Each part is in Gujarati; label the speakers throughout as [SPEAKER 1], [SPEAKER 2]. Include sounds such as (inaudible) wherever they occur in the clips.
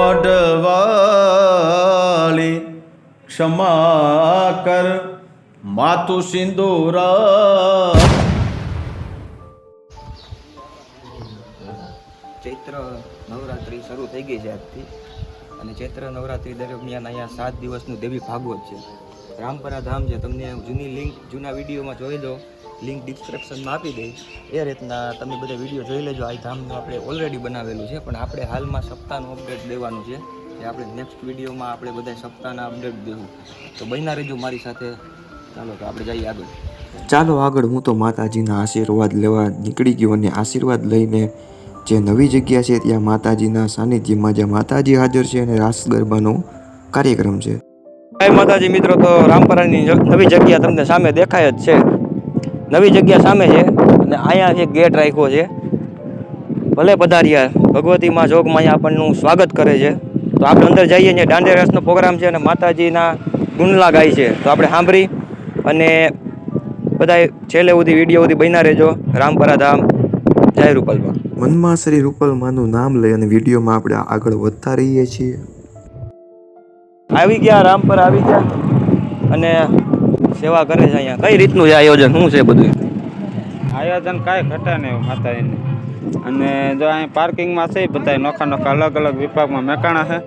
[SPEAKER 1] મઢવાળી ક્ષમા કર માતુ સિંદૂરા.
[SPEAKER 2] ચૈત્ર નવરાત્રી શરૂ થઈ ગઈ છે આજથી. અને ચૈત્ર નવરાત્રિ દરમિયાન અહીંયા સાત દિવસનું દેવી ભાગવત છે. રામપરા ધામ છે. તમને જૂની લિંક, જૂના વિડીયોમાં જોઈ લો. લિંક ડિસ્ક્રિપ્શનમાં આપી દઈ. એ રીતના તમે બધા વીડિયો જોઈ લેજો. આ ધામનું આપણે ઓલરેડી બનાવેલું છે, પણ આપણે હાલમાં સપ્તાહનું અપડેટ દેવાનું છે એ આપણે નેક્સ્ટ વિડીયોમાં આપણે બધા સપ્તાહના અપડેટ દેવું. તો બન્યા રહેજો મારી સાથે. ચાલો તો આપણે જઈએ આગળ.
[SPEAKER 3] ચાલો આગળ. હું તો માતાજીના આશીર્વાદ લેવા નીકળી ગયો અને આશીર્વાદ લઈને જે નવી જગ્યા છે ત્યાં માતાજીના સાનિધ્યમાં જ્યાં માતાજી હાજર છે અને રાસ ગરબાનો કાર્યક્રમ છે.
[SPEAKER 2] માતાજી મિત્રો, તો રામપરાની નવી જગ્યા તમને સામે દેખાય જ છે. નવી જગ્યા સામે છે અને અહીંયા એક ગેટ રાખ્યો છે. ભલે પધાર્યા ભગવતી માં જોગમાં અહીંયા આપણનું સ્વાગત કરે છે. તો આપણે અંદર જઈએ ને દાંડિયા રાસનો પ્રોગ્રામ છે અને માતાજીના ગુંડલા ગાય છે. તો આપણે સાંભળી અને બધા છેલ્લે સુધી વીડિયો સુધી બન્યા રહેજો. રામપરા ધામ. જય રૂપલમાં.
[SPEAKER 3] મનમાં શ્રી રૂપલમાનું નામ લઈ અને વિડીયોમાં આપણે આગળ વધતા રહીએ છીએ.
[SPEAKER 2] આવી ગયા રામપરા આવી ગયા અને સેવા કરે છે અહીંયા. કઈ રીતનું છે આયોજન? શું છે બધું?
[SPEAKER 4] આયોજન કાંઈ ઘટે નહીં માતાજીને. અને જો અહીં પાર્કિંગમાં છે બધા નોખા નોખા અલગ અલગ વિભાગમાં મેકાણા છે.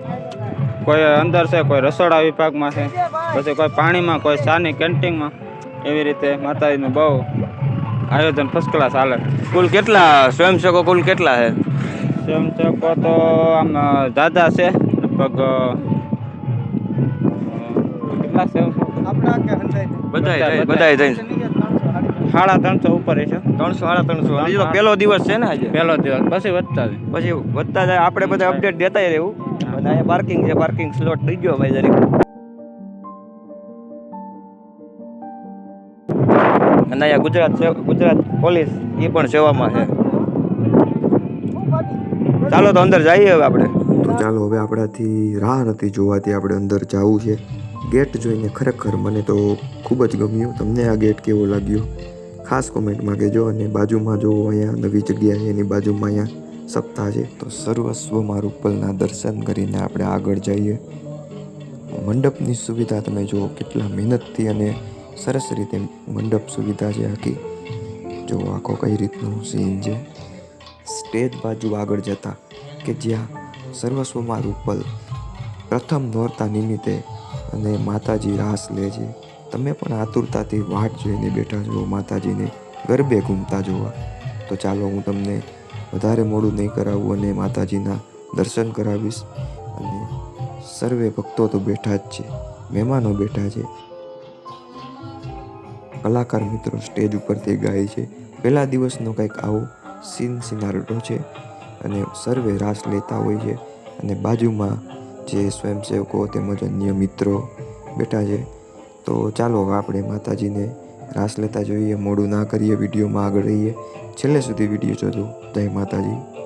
[SPEAKER 4] કોઈ અંદર છે કોઈ રસોડા વિભાગમાં છે. પછી કોઈ પાણીમાં કોઈ ચાની કેન્ટીનમાં. એવી રીતે માતાજીનું બહુ આયોજન ફર્સ્ટ ક્લાસ હાલે.
[SPEAKER 2] કુલ કેટલા સ્વયંસેવકો કુલ કેટલા છે?
[SPEAKER 4] સ્વયંસેવકો તો આમ દાદા છે. લગભગ કેટલા સ્વયંસેવકો?
[SPEAKER 2] બધા બધાય થઈને
[SPEAKER 4] સાડા ત્રણસો. ઉપર છે.
[SPEAKER 2] ત્રણસો સાડા ત્રણસો. હજી તો પહેલો દિવસ છે ને આજે?
[SPEAKER 4] પહેલો દિવસ. પછી વધતા જાય.
[SPEAKER 2] પછી વધતા જાય. આપણે બધા અપડેટ દેતા રહેવું. બધા પાર્કિંગ છે પાર્કિંગ સ્લોટ થઈ ગયો ભાઈ જરીક. અને અહીંયા ગુજરાત ગુજરાત પોલીસ એ પણ સેવામાં છે. ચાલો તો અંદર જઈએ હવે આપણે.
[SPEAKER 3] તો ચાલો હવે આપણાથી રાહ નથી જોવાથી આપણે અંદર જવું છે. ગેટ જોઈને ખરેખર મને તો ખૂબ જ ગમ્યું. તમને આ ગેટ કેવો લાગ્યો? ખાસ કોમેન્ટમાં કહેજો અને બાજુમાં જો અહીંયા નવી જગ્યા છે, એની બાજુમાં અહીંયા સપ્તાહ છે, તો સર્વસ્વમાં રૂપલના દર્શન કરીને આપણે આગળ જઈએ. મંડપની સુવિધા તમે જુઓ, કેટલા મહેનતથી અને સરસ રીતે મંડપ સુવિધા છે આખી જો આખો કઈ રીતનું સીન છે. સ્ટેજ બાજુ આગળ જતા કે જ્યાં સર્વસ્વમાં રૂપલ પ્રથમ નોરતા નિમિત્તે અને માતાજી રાસ લે છે. તમે પણ આતુરતાથી વાટ જોઈને બેઠા છો, માતાજીને ગરબે ઘૂમતા જોવા. તો ચાલો હું તમને વધારે મોડું નહીં કરાવું અને માતાજીના દર્શન કરાવીશ. અને સર્વે ભક્તો તો બેઠા જ છે, મહેમાનો બેઠા છે. કલાકાર મિત્રો સ્ટેજ ઉપરથી ગાય છે. પહેલા દિવસનો કંઈક આવો સીન સિનારટો છે અને સર્વે રાસ લેતા હોય છે અને બાજુમાં જે સ્વયંસેવકો તેમજ અન્ય મિત્રો બેઠા છે. તો ચાલો આપણે માતાજીને રાસ લેતા જોઈએ. મોડું ના કરીએ, વિડીયોમાં આગળ રહીએ. છેલ્લે સુધી વીડિયો જોજો. જય માતાજી.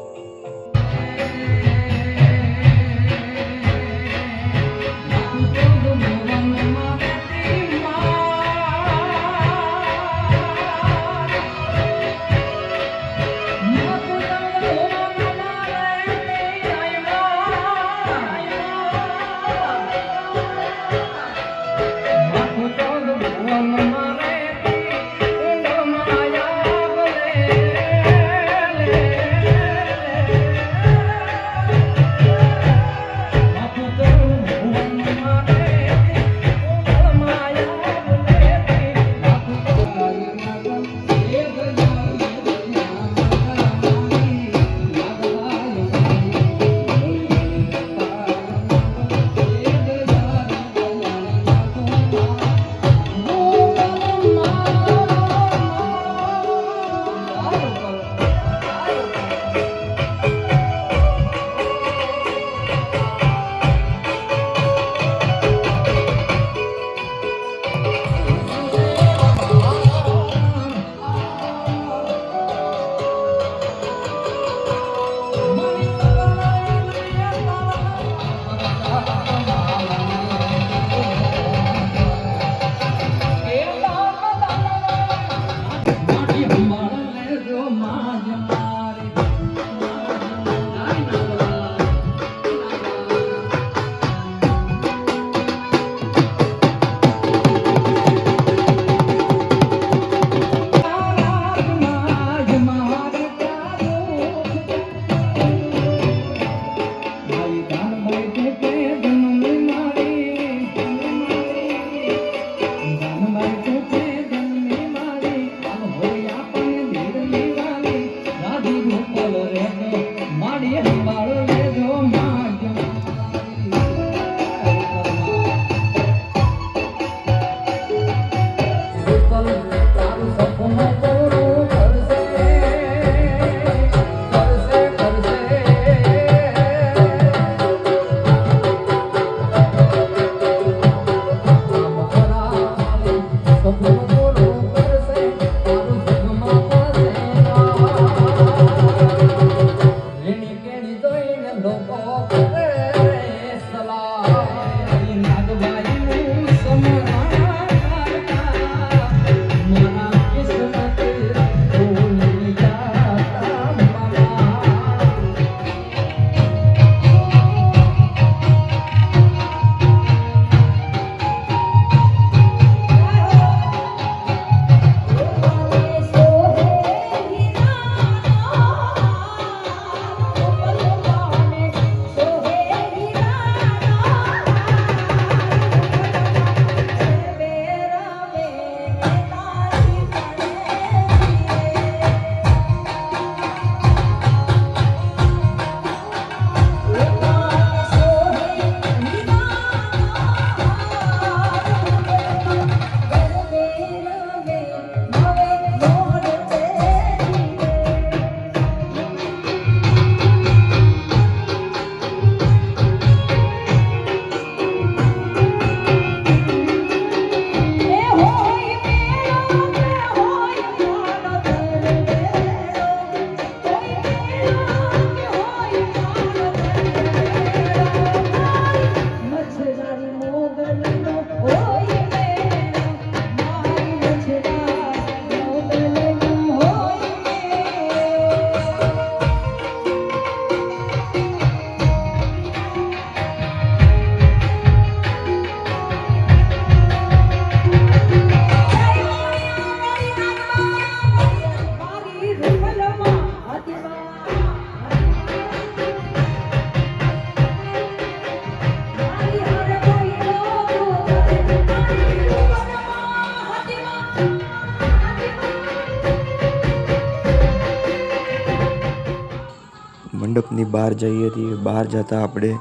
[SPEAKER 3] બહાર જઈએ છીએ. બહાર જતાં આપણે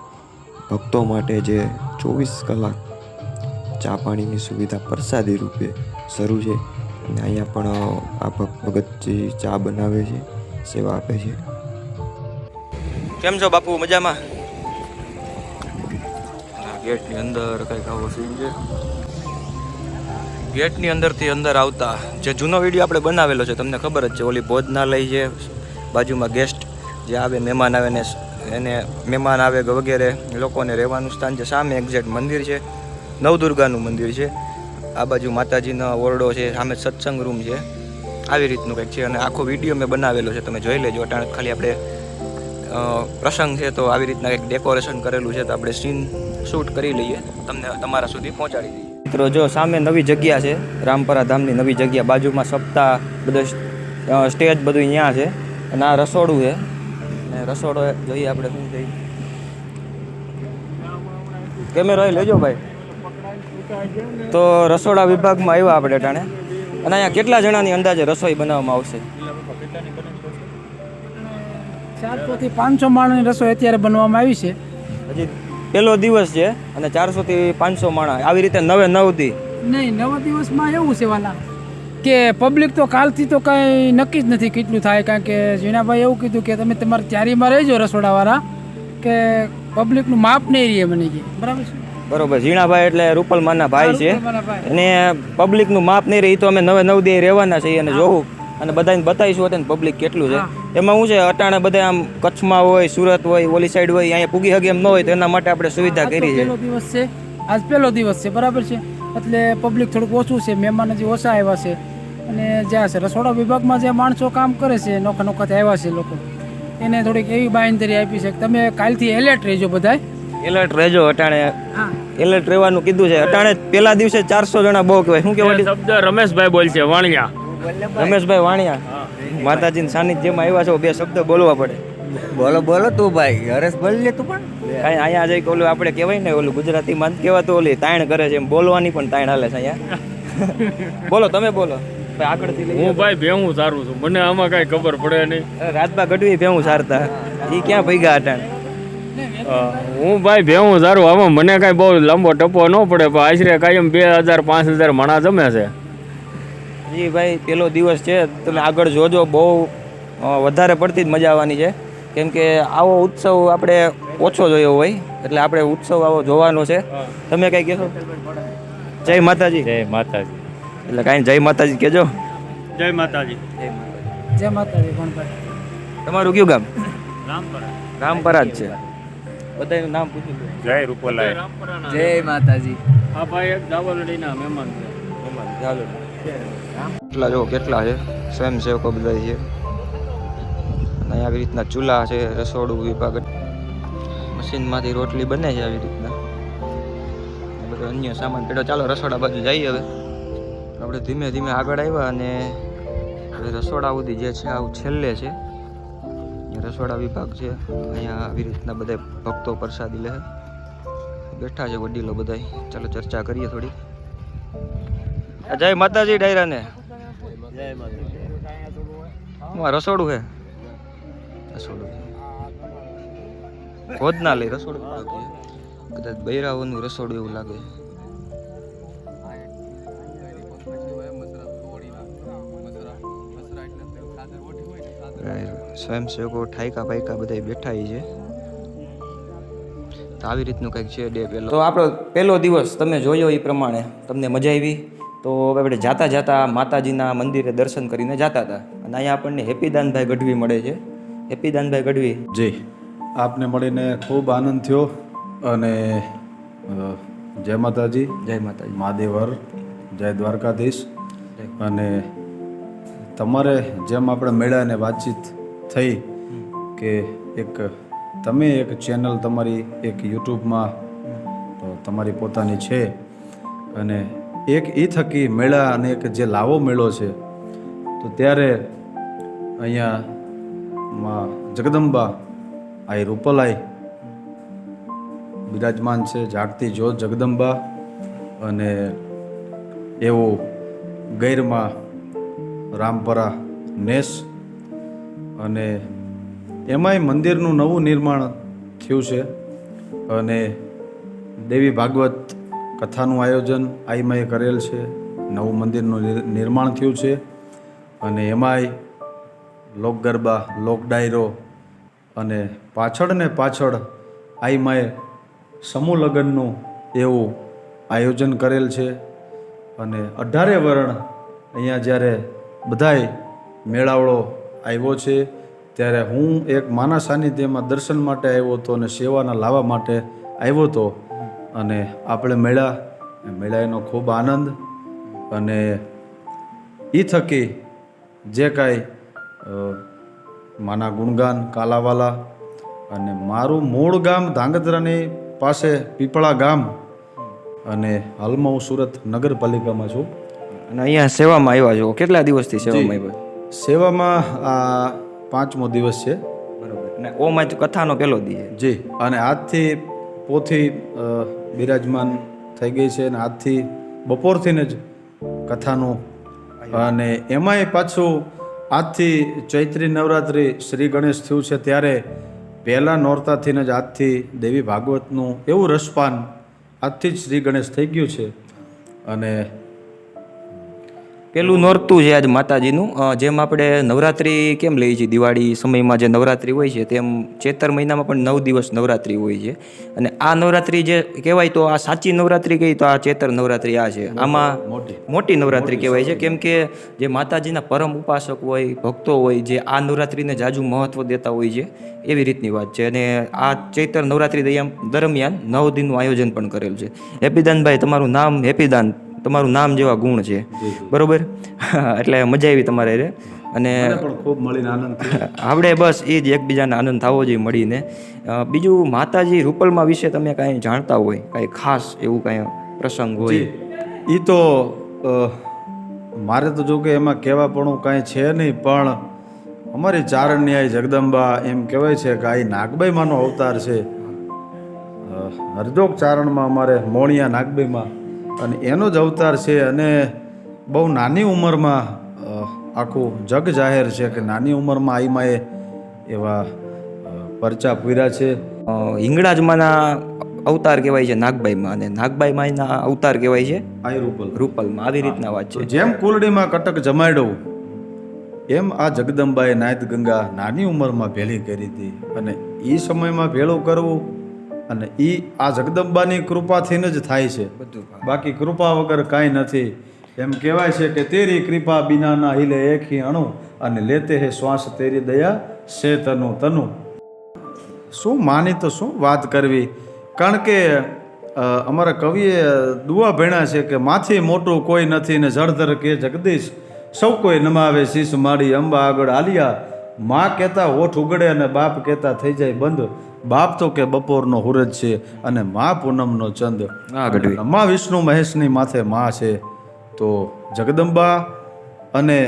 [SPEAKER 3] ભક્તો માટે જે ચોવીસ કલાક ચા પાણીની સુવિધા પ્રસાદી રૂપે શરૂ છે. અને અહીંયા પણ આ ભગ- ભગતજી ચા બનાવે છે સેવા આપે છે.
[SPEAKER 2] કેમ છો બાપુ? મજામાં? ગેટની અંદર કંઈક આવો સીન છે. ગેટની અંદરથી અંદર આવતા જે જૂનો વીડિયો આપણે બનાવેલો છે તમને ખબર જ છે ઓલી ભોજનાલય છે બાજુમાં ગેસ્ટ જે આવે મહેમાન આવે ને એને મહેમાન આવે વગેરે લોકોને રહેવાનું સ્થાન છે. સામે એક્ઝેક્ટ મંદિર છે. નવદુર્ગાનું મંદિર છે. આ બાજુ માતાજીનો ઓરડો છે. સામે સત્સંગ રૂમ છે. આવી રીતનું કંઈક છે. અને આખો વીડિયો મેં બનાવેલો છે. તમે જોઈ લેજો. અટાણે ખાલી આપણે પ્રસંગ છે તો આવી રીતના કંઈક ડેકોરેશન કરેલું છે તો આપણે સીન શૂટ કરી લઈએ. તમને તમારા સુધી પહોંચાડી દઈએ. મિત્રો, જો સામે નવી જગ્યા છે. રામપરા ધામની નવી જગ્યા. બાજુમાં સપ્તાહ, બધો સ્ટેજ બધું અહીંયા છે. અને આ રસોડું છે. અને રસોડો જોઈએ આપણે શું થઈ કેમેરો લેજો ભાઈ. તો રસોડા વિભાગમાં આવ્યા આપણે ટાણે. અને અહીંયા કેટલા જણાની અંદાજે રસોઈ બનાવવામાં આવશે?
[SPEAKER 5] ચારસોથી પાંચસો માણસની રસોઈ અત્યારે બનવામાં આવી છે.
[SPEAKER 2] હજી પહેલો દિવસ છે અને ચારસોથી પાંચસો માણસ. આવી રીતે નવે નવ દી
[SPEAKER 5] નહીં નવ દિવસમાં એવું છે વાલા. કે પબ્લિક તો કાલથી તો કંઈ નક્કી જ નથી કેટલું થાય કારણ કે ઝીણાભાઈ એવું કીધું કે તમે તમારી તૈયારીમાં રહેજો રસોડાવાળા કે પબ્લિકનું માપ નહીં રહે મને કે. બરાબર છે?
[SPEAKER 2] બરોબર ઝીણાભાઈ એટલે રૂપલમાના ભાઈ છે. અને પબ્લિકનું માપ નહીં રહે એ તો અમે નવે નવ દે રહેવાના છીએ અને જોવું. અને બધાને બતાવીશું અત્યારે ને પબ્લિક કેટલું છે. એમાં શું છે અટાણે બધા આમ કચ્છમાં હોય સુરત હોય ઓલી સાઈડ હોય અહીંયા પૂગી હગે એમ ન હોય તો એના માટે આપણે સુવિધા કરી છે.
[SPEAKER 5] દિવસ છે. આજ પહેલો દિવસ છે બરાબર છે. એટલે પબ્લિક થોડુંક ઓછું છે મહેમાન હજી ઓછા આવ્યા છે. અને જ્યાં છે રસોડા વિભાગમાં જે માણસો કામ કરે છે નોખા નોખાથી આવ્યા છે લોકો. એને થોડીક એવી બાંયધરી આપી છે કે તમે કાલથી એલર્ટ રહેજો બધાય.
[SPEAKER 2] એલર્ટ રહેજો અટાણે. એલર્ટ રહેવાનું કીધું છે. અટાણે પેલા દિવસે ચારસો જણા બહુ કહેવાય. શું કહેવાય?
[SPEAKER 6] શબ્દ રમેશભાઈ બોલ છે વાણિયા.
[SPEAKER 2] રમેશભાઈ વાણિયા. માતાજીના સાનિધ્યમાં આવ્યા છો બે શબ્દ બોલવા પડે.
[SPEAKER 7] બોલો બોલો તું ભાઈ. હરેશ બોલ લે તું પણ.
[SPEAKER 2] કઈ અહીંયા જઈ ઓલું આપણે કહેવાય ને ઓલું ગુજરાતીમાં જ કહેવાતું ઓલી તાણ કરે છે એમ બોલવાની પણ તાણ હાલે છે અહીંયા. બોલો તમે બોલો. ભાઈ આગળથી લઈ
[SPEAKER 6] હું ભાઈ ભેહું સારું છું. મને આમાં કઈ ખબર પડે નહીં.
[SPEAKER 2] રાતમાં ગઢવી ભેવું સારતા. એ ક્યાં ભેગા
[SPEAKER 6] હતા? હું ભાઈ ભેહું સારું. આમાં મને કઈ બહુ લાંબો ટપ્પો ન પડે પણ આશરે કાયમ બે હજાર પાંચ હજાર મણા જમે છે.
[SPEAKER 2] જી ભાઈ પેલો દિવસ છે. તમે આગળ જોજો બહુ વધારે પડતી જ મજા આવવાની છે. કેમ કે આવો ઉત્સવ આપણે ઓછો જોયો હોય એટલે આપણે ઉત્સવ આવો જોવાનો છે. તમે કઈ કહેશો? જય માતાજી.
[SPEAKER 6] જય માતાજી.
[SPEAKER 2] એટલે કાંઈ જય માતાજી કહેજો.
[SPEAKER 6] જય માતાજી.
[SPEAKER 5] જય માતાજી. ગણભાઈ
[SPEAKER 2] તમારું કયું ગામ?
[SPEAKER 6] રામપરા.
[SPEAKER 2] રામપરા જ છે. બધાનું નામ પૂછ્યું
[SPEAKER 6] જય રૂપલાય.
[SPEAKER 7] જય માતાજી.
[SPEAKER 6] હા ભાઈ એક દાવલડીના મહેમાન છે.
[SPEAKER 2] ચાલો કેટલા જો કેટલા છે? સ્વયંસેવકો બધા છે. અને આવી રીતના ચૂલા છે રસોડું વિભાગ. મશીનમાંથી રોટલી બને છે આવી રીતના. બધો અન્ય સામાન પેલો ચાલો રસોડા બાજુ જઈએ હવે. આપણે ધીમે ધીમે આગળ આવ્યા અને રસોડા સુધી જે છે, આવું છેલ્લે છે. રસોડા વિભાગ છે. અહીંયા આવી રીતના બધા ભક્તો પ્રસાદી લે બેઠા છે વડીલો બધા ચાલો ચર્ચા કરીએ થોડી. જય માતાજી ડાયરાને. રસોડું હે રસોડું ભોજના લઈ રસોડું. કદાચ બૈરાઓનું રસોડું એવું લાગે. સ્વયંસેવકો ઠાયકા પાયકા બધા બેઠા ઈ છે. તો આવી રીતનું કંઈક છે ડે પહેલો તો આપણો પહેલો દિવસ તમે જોયો એ પ્રમાણે. તમને મજા આવી. તો આપણે જાતા જાતા માતાજીના મંદિરે દર્શન કરીને જાતા હતા. અને અહીંયા આપણને હેપીદાનભાઈ ગઢવી મળે છે. હેપીદાનભાઈ ગઢવી.
[SPEAKER 1] જી. આપને મળીને ખૂબ આનંદ થયો. અને જય માતાજી.
[SPEAKER 2] જય માતાજી.
[SPEAKER 1] મહાદેવર જય દ્વારકાધીશ. અને તમારે જેમ આપણે મેળાને વાતચીત થઈ કે એક તમે એક ચેનલ તમારી એક યુટ્યુબમાં તમારી પોતાની છે. અને એક એ થકી મેળા અને એક જે લાવો મેળો છે, તો ત્યારે અહીંયા જગદંબા આ રૂપલાઈ, બિરાજમાન છે જાગતી જ્યોત જગદંબા અને એવું ગૈરમાં રામપરા નેસ અને એમાંય મંદિરનું નવું નિર્માણ થયું છે અને દેવી ભાગવત કથાનું આયોજન આઈમાએ કરેલ છે. નવું મંદિરનું નિર્માણ થયું છે અને એમાંય લોક ગરબા, લોક ડાયરો અને પાછળ ને પાછળ આઈમાએ સમૂહ લગ્નનું એવું આયોજન કરેલ છે અને અઢારે વર્ણ અહીંયા જ્યારે બધાય મેળાવડો આવ્યો છે. ત્યારે હું એક માના સાનિધ્યમાં દર્શન માટે આવ્યો હતો અને સેવાના લાવવા માટે આવ્યો હતો. અને આપણે મેળા મેળા એનો ખૂબ આનંદ. અને એ થકી જે કાંઈ માના ગુણગાન કાલાવાલા અને મારું મૂળ ગામ ધાંગધ્રાની પાસે પીપળા ગામ. અને હાલમાં હું સુરત નગરપાલિકામાં છું.
[SPEAKER 2] અને અહીંયા સેવામાં આવ્યા છો. કેટલા દિવસથી સેવામાં આવ્યા?
[SPEAKER 1] સેવામાં આ પાંચમો દિવસ છે.
[SPEAKER 2] બરોબર. ને ઓમાં કથાનો પહેલો દિવસ
[SPEAKER 1] જી. અને આજથી પોથી બિરાજમાન થઈ ગઈ છે અને આજથી બપોરથીને જ કથાનું અને એમાંય પાછું આજથી ચૈત્રી નવરાત્રિ શ્રી ગણેશ થયું છે ત્યારે પહેલાં નોરતાથીને જ આજથી દેવી ભાગવતનું એવું રસપાન આજથી જ શ્રી ગણેશ થઈ ગયું છે. અને
[SPEAKER 2] પેલું નોરતું છે આજ માતાજીનું. જેમ આપણે નવરાત્રિ કેમ લઈએ છીએ? દિવાળી સમયમાં જે નવરાત્રિ હોય છે તેમ ચેતર મહિનામાં પણ નવ દિવસ નવરાત્રિ હોય છે. અને આ નવરાત્રિ જે કહેવાય તો આ સાચી નવરાત્રિ કહી તો આ ચેતર નવરાત્રિ આ છે. આમાં મોટી. નવરાત્રિ કહેવાય છે. કેમ કે જે માતાજીના પરમ ઉપાસક હોય ભક્તો હોય જે આ નવરાત્રિને જાજુ મહત્ત્વ દેતા હોય છે એવી રીતની વાત છે. અને આ ચેતર નવરાત્રિ દરમિયાન દરમિયાન નવ દિનનું આયોજન પણ કરેલ છે. હેપીદાનભાઈ તમારું નામ હેપીદાન તમારું નામ જેવા ગુણ છે. બરોબર? (laughs) એટલે મજા આવી તમારે રે. અને
[SPEAKER 1] ખૂબ મળીને આનંદ (laughs)
[SPEAKER 2] આપણે બસ એ જ એકબીજાને આનંદ થવો જોઈએ મળીને. બીજું માતાજી રૂપલમાં વિશે તમે કાંઈ જાણતા હોય? કાંઈ ખાસ એવું કાંઈ પ્રસંગ હોય?
[SPEAKER 1] એ તો મારે તો જો કે એમાં કહેવાપણું કાંઈ છે નહીં પણ અમારી ચારણ્યાય જગદંબા એમ કહેવાય છે કે આ નાગબાઈમાંનો અવતાર છે. હરદોક ચારણમાં અમારે મોણિયા નાગબાઈમાં અને એનો જ અવતાર છે અને બહુ નાની ઉંમરમાં આખું જગ જાહેર છે કે નાની ઉંમરમાં આઈમાએ એવા પરચા પૂર્યા છે.
[SPEAKER 2] હિંગળાજમાંના અવતાર કહેવાય છે નાગબાઈમાં અને નાગબાઈમાંના અવતાર કહેવાય છે
[SPEAKER 1] આઈ રૂપલ.
[SPEAKER 2] રૂપલમાં. આવી રીતના વાત છે.
[SPEAKER 1] જેમ કુલડીમાં કટક જમાડ્યો એમ આ જગદંબાએ નાયત ગંગા નાની ઉંમરમાં ભેળી કરી હતી અને એ સમયમાં ભેળું કરવું અને એ આ જગદંબાની કૃપાથી જ થાય છે. બાકી કૃપા વગર કાંઈ નથી. એમ કહેવાય છે કે તેરી કૃપા બિનાના હિલે એકી અણુ અને લેતે હે શ્વાસ તેરી દયા સે તનુ તનુ. શું માની તો શું વાત કરવી? કારણ કે અમારા કવિએ દુઆ ભેણા છે કે માથી મોટું કોઈ નથી ને જળધર કે જગદીશ. સૌ કોઈ નમાવે શીશ માડી અંબા આગળ આલિયા. માં કહેતા હોઠ ઉગડે અને બાપ કહેતા થઈ જાય બંધ. બાપ તો કે બપોરનો હુરજ છે અને મા પૂનમનો ચંદ.
[SPEAKER 2] હા, ગઢવી.
[SPEAKER 1] મા વિષ્ણુ મહેશની માથે મા છે. તો જગદંબા અને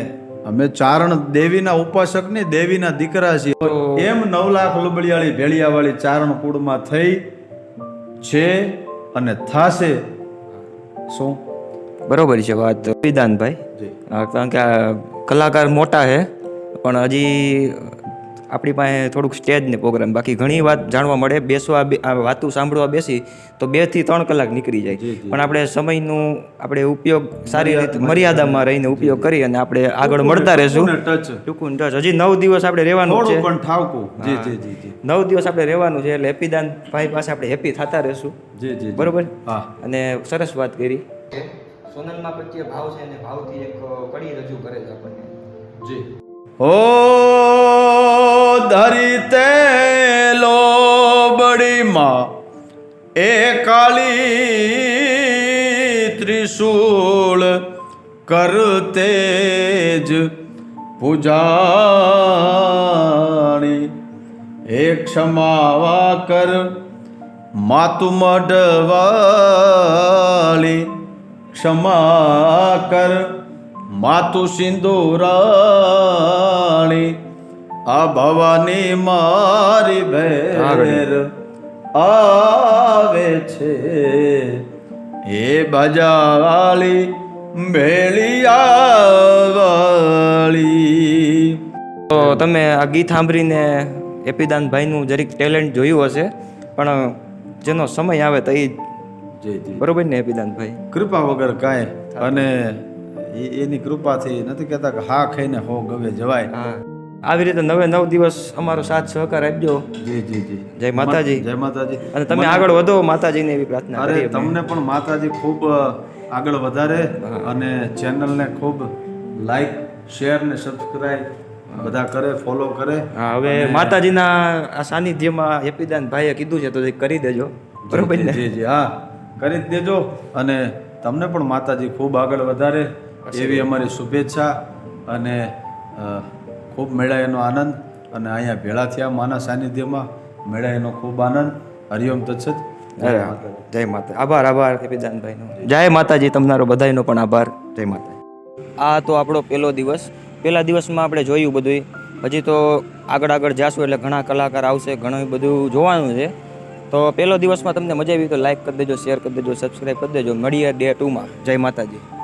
[SPEAKER 1] અમે ચારણ દેવીના ઉપાસક ને દેવીના દીકરા છીએ. એમ નવ લાખ લુબડિયાળી ભેળિયાવાળી ચારણ કુળમાં થઈ છે અને થાશે. શું?
[SPEAKER 2] બરોબર છે વાત. વિધાનભાઈ કારણ કે આ કલાકાર મોટા છે. પણ હજી આપણી પાસે થોડુંક સ્ટેજ ને પ્રોગ્રામ બાકી ઘણી વાત જાણવા મળે. બેસવા બે- આ વાતું સાંભળવા બેસી તો બેથી ત્રણ કલાક નીકળી જાય. પણ આપણે સમયનું આપણે ઉપયોગ સારી રીતે મર્યાદામાં રહીને ઉપયોગ કરી અને આપણે આગળ મળતા રહેશું.
[SPEAKER 1] ટૂંકું ટચ
[SPEAKER 2] ટૂંકું ટચ. હજી નવ દિવસ આપણે રહેવાનું છે.
[SPEAKER 1] પણ ઠાવકું. જી જી જી જી.
[SPEAKER 2] નવ દિવસ આપણે રહેવાનું છે એટલે હેપીદાન ભાઈ પાસે આપણે હેપી થતા રહેશું.
[SPEAKER 1] જી જી
[SPEAKER 2] બરોબર? અને સરસ વાત કરી. સોનલમાં પ્રત્યે ભાવ છે અને ભાવથી એક કડી રજૂ કરે છે આપણને.
[SPEAKER 1] જી. ઓ ધરી તે લોબડીમાં એ કાળી ત્રિશૂળ કરતે જ પૂજાણી. એ ક્ષમાવા કર માતુ મઢવાળી, ક્ષમા કર. માતુ સિંદુરાણી આ ભવાની મારી ભેર આવે છે. એ બજાવાળી ભેળિયાવાળી
[SPEAKER 2] તો તમે આ ગીત સાંભળીને એપિદાનભાઈનું જરીક ટેલેન્ટ જોયું હશે પણ જેનો સમય આવે તો એ બરોબર ને એપિદાનભાઈ?
[SPEAKER 1] કૃપા વગર કાંઈ. અને એ- એની કૃપાથી નથી કહેતા કે હા ખાઈને હો ગવે જવાય.
[SPEAKER 2] હા. આવી રીતે નવે નવ દિવસ અમારો સાથ સહકાર આપજો
[SPEAKER 1] જી જી જી.
[SPEAKER 2] જય માતાજી.
[SPEAKER 1] જય માતાજી.
[SPEAKER 2] અને તમે આગળ વધો માતાજીને એવી પ્રાર્થના
[SPEAKER 1] અરે તમને પણ માતાજી ખૂબ આગળ વધારે અને ચેનલને ખૂબ લાઈક શેર ને સબસ્ક્રાઈબ બધા કરે ફોલો કરે.
[SPEAKER 2] હા હવે માતાજીના આ સાનિધ્યમાં હેપીદાન ભાઈએ કીધું છે તો કરી દેજો. બરોબર ને?
[SPEAKER 1] જી જી. હા કરી દેજો. અને તમને પણ માતાજી ખૂબ આગળ વધારે એવી અમારી શુભેચ્છા અને ખૂબ મેળાએનો આનંદ અને અહીંયા ભેળા થયા માના સાનિધ્યમાં મેળાએનો ખૂબ આનંદ. હરિઓમ તત્સત.
[SPEAKER 2] જય માતા આભાર આભાર એપિદાનભાઈનો જય માતાજી તમારો બધાયનો પણ આભાર. જય માતા આ તો આપણો પહેલો દિવસ. પહેલા દિવસમાં આપણે જોયું બધું હજી તો આગળ આગળ જાશું એટલે ઘણા કલાકાર આવશે ઘણું બધું જોવાનું છે. તો પહેલો દિવસમાં તમને મજા આવી તો લાઈક કરી દેજો શેર કરી દેજો સબસ્ક્રાઈબ કરી દેજો. મળીએ ડે ટુમાં. જય માતાજી.